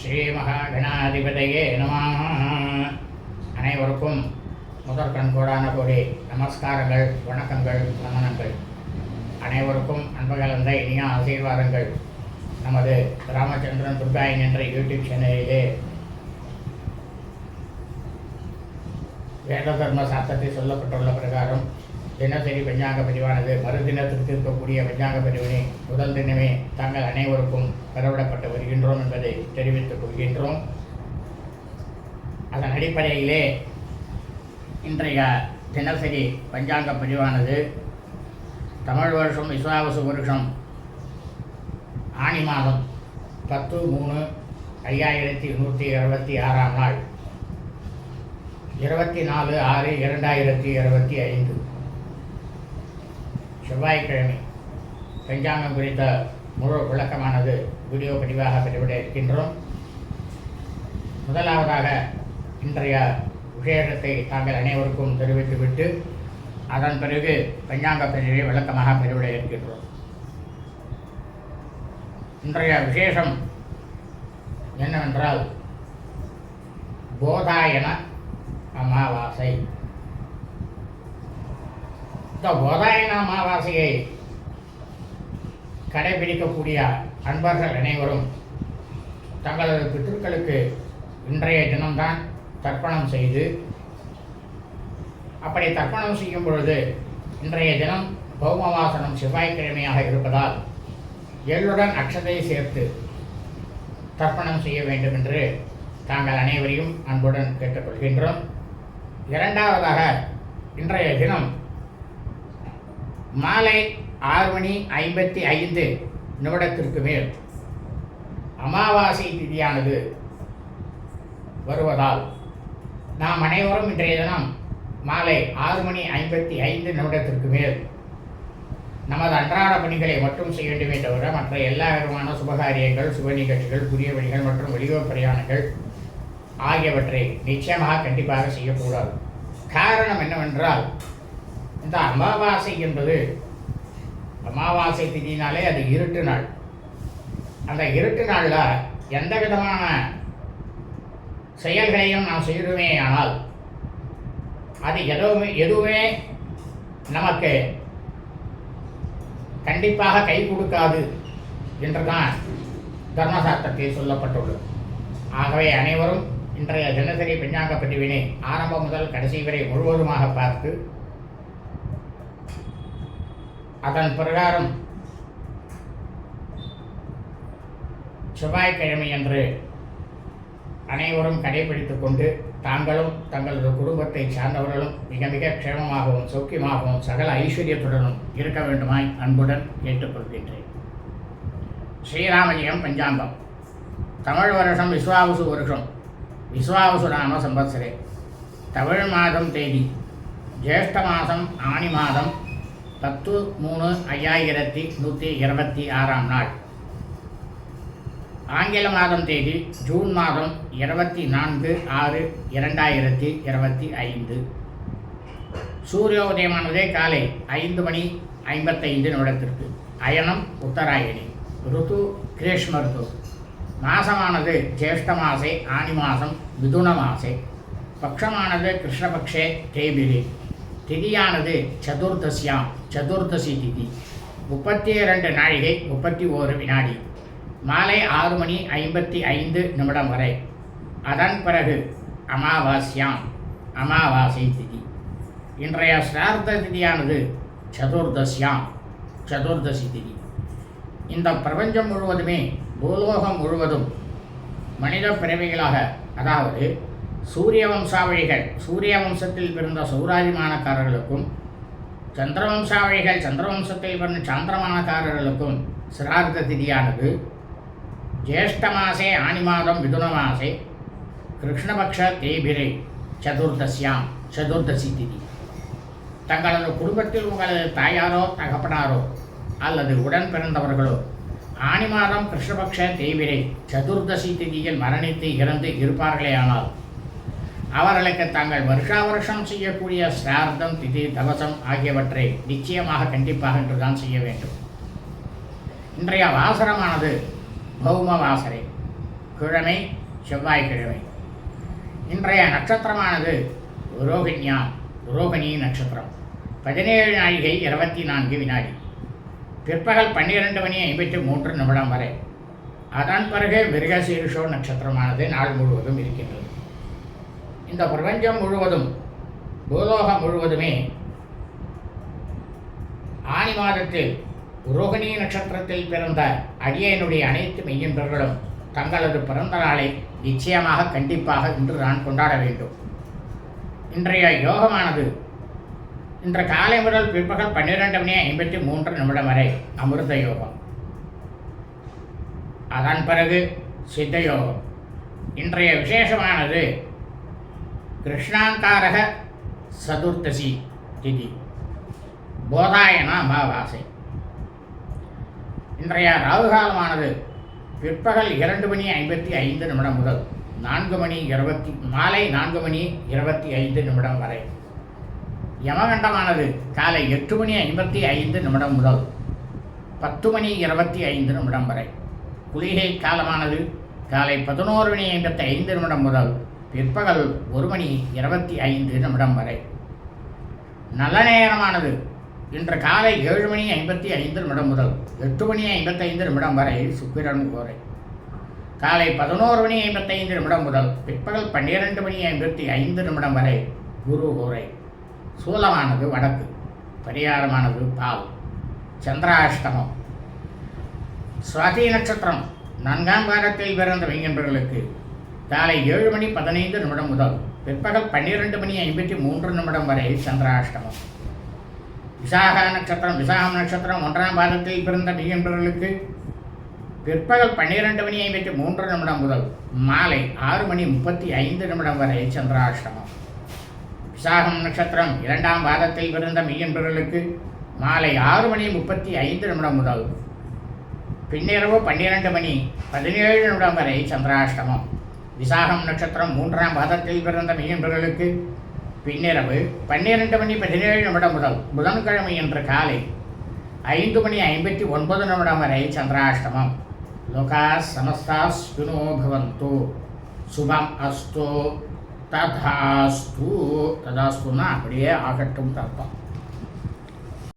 ஸ்ரீ மகாகணாதிபதியே நமः. அனைவருக்கும் முதற் கண்கோடான கோடி நமஸ்காரங்கள் வணக்கங்கள் நமனங்கள். அனைவருக்கும் அன்பகலந்த இனிய ஆசீர்வாதங்கள். நமது ராமச்சந்திரன் துர்காயன் என்ற யூடியூப் சேனலிலே வேத தர்ம சாஸ்திரத்தில் சொல்லப்பட்டுள்ள பிரகாரம் தினசரி பஞ்சாங்க பதிவானது மறுதினத்திற்கு இருக்கக்கூடிய பஞ்சாங்க பதிவினை முதல் தினமே தாங்கள் அனைவருக்கும் பெறவிடப்பட்டு வருகின்றோம் என்பதை தெரிவித்துக் கொள்கின்றோம். அதன் அடிப்படையிலே இன்றைய தினசரி பஞ்சாங்க பதிவானது தமிழ் வருஷம் விஸ்வாவசு வருஷம் ஆணி மாதம் பத்து மூணு ஐயாயிரத்தி நூற்றி இருபத்தி ஆறாம் நாள். இருபத்தி நாலு ஆறு இரண்டாயிரத்தி இருபத்தி ஐந்து. செவ்வாய்க்கிழமை பஞ்சாங்கம் குறித்த முழு விளக்கமானது வீடியோ பதிவாக பெற்றுவிட இருக்கின்றோம். முதலாவதாக இன்றைய விசேஷத்தை தாங்கள் அனைவருக்கும் தெரிவித்துவிட்டு அதன் பிறகு பஞ்சாங்க பதிவை விளக்கமாக பதிவிட இருக்கின்றோம். இன்றைய விசேஷம் என்னவென்றால் போதாயன அமாவாசை. இந்த போதாயன அமாவாசையை கடைபிடிக்கக்கூடிய அன்பர்கள் அனைவரும் தங்களது பித்ருக்களுக்கு இன்றைய தினம்தான் தர்ப்பணம் செய்து அப்படி தர்ப்பணம் செய்யும் பொழுது இன்றைய தினம் பௌமவாசனம் செவ்வாய்க்கிழமையாக இருப்பதால் எள்ளுடன் அக்ஷதை சேர்த்து தர்ப்பணம் செய்ய வேண்டும் என்று தாங்கள் அனைவரையும் அன்புடன் கேட்டுக்கொள்கின்றோம். இரண்டாவதாக இன்றைய தினம் மாலை ஆறு மணி ஐம்பத்தி ஐந்து நிமிடத்திற்கு மேல். அமாவாசை திதியானது வருவதால் நாம் அனைவரும் இன்றைய தினம் மாலை ஆறு மணி ஐம்பத்தி ஐந்து நிமிடத்திற்கு மேல் நமது அன்றாட பணிகளை மட்டும் செய்ய வேண்டுமே தவிர மற்ற எல்லா விதமான சுபகாரியங்கள் சுப நிகழ்ச்சிகள் புதிய வழிகள் மற்றும் வெளியூர் பிரயாணங்கள் ஆகியவற்றை நிச்சயமாக கண்டிப்பாக செய்யக்கூடாது. காரணம் என்னவென்றால் இந்த அமாவாசை என்பது. அமாவாசை திதினாலே அது இருட்டு நாள். அந்த இருட்டு நாளில் எந்த விதமான செயல்களையும் நாம் செய்கிறோமே ஆனால் அது எதுவுமே எதுவுமே நமக்கு கண்டிப்பாக கை கொடுக்காது என்றுதான் தர்மசாஸ்திரத்தில் சொல்லப்பட்டுள்ளது. ஆகவே அனைவரும் இன்றைய தினசரி பஞ்சாங்க பிரிவினை ஆரம்பம் முதல் கடைசி வரை முழுவதுமாக பார்த்து அதன் பிரகாரம் செவ்வாய்க்கிழமை அன்று அனைவரும் கடைபிடித்துக் கொண்டு தாங்களும் தங்களது குடும்பத்தை சார்ந்தவர்களும் மிக மிக க்ஷேமமாகவும் சௌக்கியமாகவும் சகல ஐஸ்வர்யத்துடனும் இருக்க வேண்டுமாய் அன்புடன் கேட்டுக்கொள்கின்றேன். ஸ்ரீராமஜெயம் பஞ்சாங்கம். தமிழ் வருஷம் விஸ்வாவசு வருஷம். விஸ்வாவசு நாம சம்பத்சரே தமிழ் மாதம் தேதி. ஜேஷ்ட மாதம் ஆனி மாதம் பத்து மூணு ஐயாயிரத்தி நூற்றி இருபத்தி ஆறாம் நாள். ஆங்கில மாதம் தேதி ஜூன் மாதம் இருபத்தி நான்கு ஆறு இரண்டாயிரத்தி இருபத்தி ஐந்து. சூரியோதயமானதே காலை ஐந்து மணி ஐம்பத்தைந்து நிமிடத்திற்கு. அயனம் உத்தராயணி. ருத்து கிரேஷ்ம ருத்து. மாசமானது ஜேஷ்ட மாசே ஆனி மாதம் மிதுன மாசே. பக்ஷமானது கிருஷ்ணபக்ஷே தேபிரி. திதியானது சதுர்தசியாம். சதுர்தசி திதி. முப்பத்தி இரண்டு நாழிகை முப்பத்தி ஓரு வினாடி. மாலை ஆறு மணி ஐம்பத்தி ஐந்து நிமிடம் வரை. அதன் பிறகு அமாவாஸ்யாம். அமாவாசை திதி. இன்றைய சிரார்த்த திதியானது சதுர்தசியாம். சதுர்தசி திதி. இந்த பிரபஞ்சம் முழுவதுமே பூலோகம் முழுவதும் மனித பிறவிகளாக அதாவது சூரிய வம்சாவழிகள் சூரிய வம்சத்தில் பிறந்த சௌராஜிமானக்காரர்களுக்கும் சந்திரவம்சாவழிகள் சந்திரவம்சத்தில் பிறந்த சாந்திரமானக்காரர்களுக்கும் சிரார்த்த திதியானது. ஜேஷ்ட மாசே ஆனி மாதம் மிதுன மாசே கிருஷ்ணபக்ஷ தேபிரை சதுர்தசியாம் சதுர்தசி திதி. தங்களது குடும்பத்தில் உங்களது தாயாரோ தகப்பனாரோ அல்லது உடன் பிறந்தவர்களோ ஆனி மாதம் கிருஷ்ணபக்ஷ தேவிரை சதுர்தசி திதியில் மரணித்து இறந்து இருப்பார்களேயானால் அவர்களுக்கு தாங்கள் வருஷா வருஷம் செய்யக்கூடிய சிரார்த்தம் திதி தவசம் ஆகியவற்றை நிச்சயமாக கண்டிப்பாக என்றுதான் செய்ய வேண்டும். இன்றைய வாசரமானது பௌம வாசரை கிழமை செவ்வாய்க்கிழமை. இன்றைய நட்சத்திரமானது ரோகிணியா ரோகிணி நட்சத்திரம். பதினேழு நாழிகை இருபத்தி நான்கு வினாடி. பிற்பகல் பன்னிரெண்டு மணி ஐம்பத்தி மூன்று நிமிடம் வரை. அதன் பிறகு மிருகசீரிஷோ நட்சத்திரமானது நாள் முழுவதும் இருக்கின்றது. இந்த பிரபஞ்சம் முழுவதும் பூலோகம் முழுவதுமே ஆணி மாதத்தில் ரோகிணி நட்சத்திரத்தில் பிறந்த அடியனுடைய அனைத்து மெய்யன்பர்களும் தங்களது பிறந்த நாளை நிச்சயமாக கண்டிப்பாக இன்று நான் கொண்டாட வேண்டும். இன்றைய யோகமானது இன்று காலை முதல் பிற்பகல் பன்னிரெண்டு மணி ஐம்பத்தி மூன்று நிமிடம் வரை அமிர்த யோகம். அதன் பிறகு சித்த யோகம். இன்றைய விசேஷமானது கிருஷ்ணாந்தாரக சதுர்த்தசி திதி. போதாயன அமாவாசை இன்றைய ராகுகாலமானது பிற்பகல் இரண்டு மணி ஐம்பத்தி ஐந்து நிமிடம் முதல் நான்கு மணி இருபத்தி மாலை நான்கு மணி இருபத்தி ஐந்து நிமிடம் வரை. யமகண்டமானது காலை எட்டு மணி ஐம்பத்தி ஐந்து நிமிடம் முதல் பத்து மணி இருபத்தி ஐந்து நிமிடம் வரை. குளிகை காலமானது காலை பதினோரு மணி ஐம்பத்தி ஐந்து நிமிடம் முதல் பிற்பகல் ஒரு மணி இருபத்தி ஐந்து நிமிடம் வரை. நல்ல நேரமானது. இன்று காலை ஏழு மணி ஐம்பத்தி ஐந்து நிமிடம் முதல் எட்டு மணி ஐம்பத்தைந்து நிமிடம் வரை சுக்கிரன் கோரை. காலை பதினோரு மணி ஐம்பத்தைந்து நிமிடம் முதல் பிற்பகல் பன்னிரெண்டு மணி ஐம்பத்தி ஐந்து நிமிடம் வரை குரு கோரை. சூலமானது வடக்கு பரிகாரமானது பால் சந்திராஷ்டமம். சுவாதி நட்சத்திரம். நான்காம் வாரத்தில் பிறந்த வைங்கன்பர்களுக்கு காலை ஏழு மணி பதினைந்து நிமிடம் முதல் பிற்பகல் பன்னிரெண்டு மணி ஐம்பத்தி மூன்று நிமிடம் வரை சந்திராஷ்டமம். விசாக நட்சத்திரம் விசாகம் நட்சத்திரம் ஒன்றாம் பாதத்தில் பிறந்த மெய்யன்பர்களுக்கு பிற்பகல் பன்னிரெண்டு மணி ஐம்பத்தி மூன்று நிமிடம் முதல் மாலை ஆறு மணி முப்பத்தி ஐந்து நிமிடம் வரை சந்திராஷ்டமம். விசாகம் நட்சத்திரம் இரண்டாம் பாதத்தில் பிறந்த மெய்யன்பர்களுக்கு மாலை ஆறு மணி முப்பத்தி ஐந்து நிமிடம் முதல் பின்னிரவு பன்னிரெண்டு மணி பதினேழு நிமிடம் வரை சந்திராஷ்டமம். விசாகம் நட்சத்திரம் மூன்றாம் பாதத்தில் பிறந்த மெய்யன்பர்களுக்கு பின்னிரவு பன்னிரண்டு மணி பதினேழு நிமிடம் முதல் புதன்கிழமை என்ற காலை ஐந்து மணி ஐம்பத்தி ஒன்பது நிமிடம் வரை சந்திராஷ்டமம். லோகா சமஸ்தா சுனோ பவந்து. சுபம் அஸ்து. ததாஸ்து. ததாஸ்துன்னா அப்படியே ஆகட்டும் அர்த்தம்